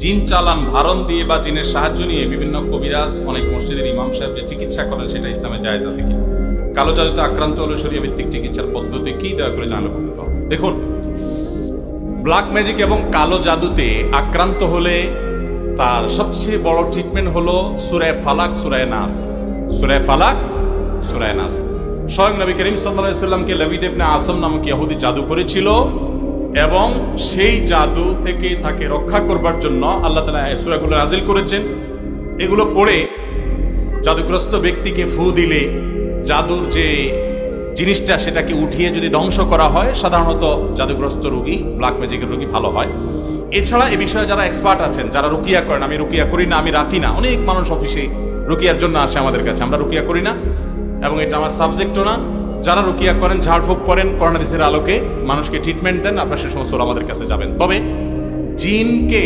জিন চালান ভারণ দিয়ে বা জিনের সাহায্য নিয়ে বিভিন্ন কবিরাজ, অনেক মসজিদের ইমাম সাহেব যে চিকিৎসা করেন সেটা ইসলামে জায়েজ আছে কি কালো জাদুতে আক্রান্ত হলে শরীয় ভিত্তিক চিকিৎসার পদ্ধতি কি? দয়া করে হবে? দেখুন ব্ল্যাক ম্যাজিক এবং কালো জাদুতে আক্রান্ত হলে তার সবচেয়ে বড় ট্রিটমেন্ট হলো সুরায় ফালাক, সুরায় নাস। সুরায় ফালাক, সুরায় নাস। স্বয়ং নবী করিম সাল্লাল্লাহু সাল্লামকে লবিদ ইবনে আসম নামক ইহুদি জাদু করেছিল এবং সেই জাদু থেকে তাকে রক্ষা করবার জন্য আল্লাহ তালা সুরাগুলো নাজিল করেছেন। এগুলো পড়ে জাদুগ্রস্ত ব্যক্তিকে ফু দিলে জাদুর যে জিনিসটা সেটাকে উঠিয়ে যদি ধ্বংস করা হয়, সাধারণত জাদুগ্রস্ত রোগী ব্ল্যাক ম্যাজিকের রোগী ভালো হয়। এছাড়া এ বিষয়ে যারা এক্সপার্ট আছেন, যারা রুকিয়া করেন, আমি রুকিয়া করি না, আমি রাখি না, অনেক মানুষ অফিসে রুকিয়ার জন্য আসে আমাদের কাছে, আমরা রুকিয়া করি না। এবং এটা আমার সাবজেক্টও না। যারা রুকিয়া করেন, ঝাড়ফুঁক করেন করোনাদিসের আলোকে মানুষকে ট্রিটমেন্ট দেন, আপনার সে সমস্ত আমাদের কাছে যাবেন। তবে জিনকে